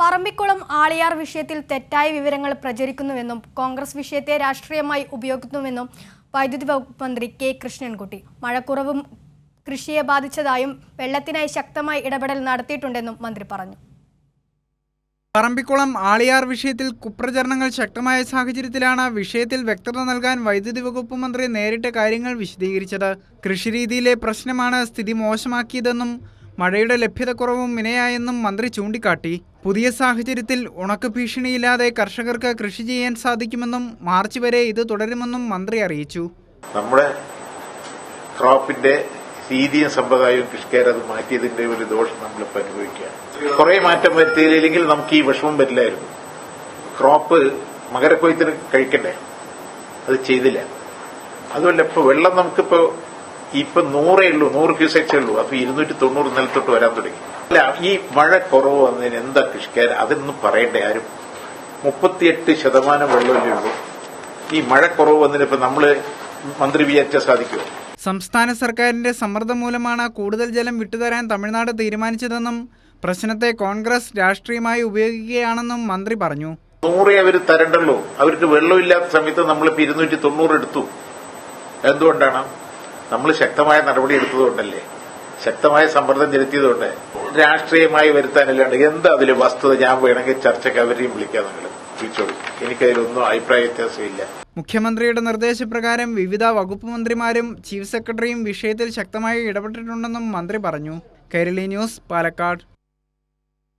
പറമ്പിക്കുളം ആളിയാർ വിഷയത്തിൽ തെറ്റായ വിവരങ്ങൾ പ്രചരിക്കുന്നുവെന്നും കോൺഗ്രസ് വിഷയത്തെ രാഷ്ട്രീയമായി ഉപയോഗിക്കുന്നുവെന്നും വൈദ്യുതി വകുപ്പ് മന്ത്രി കെ കൃഷ്ണൻകുട്ടി. മഴക്കുറവും കൃഷിയെ ബാധിച്ചതായും വെള്ളത്തിനായി ശക്തമായി ഇടപെടൽ നടത്തിയിട്ടുണ്ടെന്നും മന്ത്രി പറഞ്ഞു. പറമ്പിക്കുളം ആളിയാർ വിഷയത്തിൽ കുപ്രചരണങ്ങൾ ശക്തമായ സാഹചര്യത്തിലാണ് വിഷയത്തിൽ വ്യക്തത നൽകാൻ വൈദ്യുതി വകുപ്പ് മന്ത്രി നേരിട്ട് കാര്യങ്ങൾ വിശദീകരിച്ചത്. കൃഷിരീതിയിലെ പ്രശ്നമാണ് സ്ഥിതി മോശമാക്കിയതെന്നും മഴയുടെ ലഭ്യതക്കുറവും വിനയായെന്നും മന്ത്രി ചൂണ്ടിക്കാട്ടി. പുതിയ സാഹചര്യത്തിൽ ഉണക്ക് ഭീഷണിയില്ലാതെ കർഷകർക്ക് കൃഷി ചെയ്യാൻ സാധിക്കുമെന്നും മാർച്ച് വരെ ഇത് തുടരുമെന്നും മന്ത്രി അറിയിച്ചു. നമ്മുടെ ക്രോപ്പിന്റെ രീതിയും സമ്പ്രദായവും കൃഷിക്കാർ അത് മാറ്റിയതിന്റെ ഒരു ദോഷം നമ്മളിപ്പോൾ അനുഭവിക്കുകയാണ്. കുറെ മാറ്റം വരുത്തിയില്ലെങ്കിൽ നമുക്ക് ഈ വിഷമം വരില്ലായിരുന്നു. ക്രോപ്പ് മകരക്കൊയ്ത്തിന് കഴിക്കണ്ടേ? അത് ചെയ്തില്ല. അതുമല്ല ഇപ്പൊ വെള്ളം നമുക്കിപ്പോ ഇപ്പൊ നൂറേ ഉള്ളൂ നൂറ് ക്യൂസെക്സേ ഉള്ളൂ. അപ്പൊ ഇരുന്നൂറ്റി തൊണ്ണൂറ് നിലത്തോട്ട് വരാൻ തുടങ്ങി. അല്ല ഈ മഴ കുറവ് വന്നതിന് എന്താ കൃഷിക്കാർ അതൊന്നും പറയണ്ടേ ആരും. മുപ്പത്തിയെട്ട് ശതമാനം വെള്ളമല്ലേ ഉള്ളൂ. ഈ മഴ കുറവ് വന്നതിന് ഇപ്പൊ നമ്മൾ മന്ത്രി വിചാരിച്ചാൽ സാധിക്കുമോ സംസ്ഥാന സർക്കാരിന്റെ സമ്മർദ്ദം മൂലമാണ് കൂടുതൽ ജലം വിട്ടുതരാൻ തമിഴ്നാട് തീരുമാനിച്ചതെന്നും പ്രശ്നത്തെ കോൺഗ്രസ് രാഷ്ട്രീയമായി ഉപയോഗിക്കുകയാണെന്നും മന്ത്രി പറഞ്ഞു. നൂറേ അവർ തരണ്ടല്ലോ. അവർക്ക് വെള്ളമില്ലാത്ത സമയത്ത് നമ്മളിപ്പോ ഇരുന്നൂറ്റി തൊണ്ണൂറ് എടുത്തു. എന്തുകൊണ്ടാണ്? നമ്മൾ ശക്തമായ നടപടി എടുത്തതുകൊണ്ടല്ലേ? ശക്തമായ സമ്മർദ്ദം ചെലുത്തിയതുകൊണ്ട്. രാഷ്ട്രീയമായി വരുത്താനല്ലാണ്ട് എന്താ അതിൽ വസ്തുത ഞാൻ വേണമെങ്കിൽ ചർച്ചയ്ക്ക് അവരെയും വിളിക്കാം നിങ്ങൾ. വിളിച്ചോളൂ എനിക്കതിലൊന്നും അഭിപ്രായ വ്യത്യാസമില്ല. മുഖ്യമന്ത്രിയുടെ നിർദ്ദേശപ്രകാരം വിവിധ വകുപ്പ് മന്ത്രിമാരും ചീഫ് സെക്രട്ടറിയും വിഷയത്തിൽ ശക്തമായി ഇടപെട്ടിട്ടുണ്ടെന്നും മന്ത്രി പറഞ്ഞു. കേരളി ന്യൂസ് പാലക്കാട്.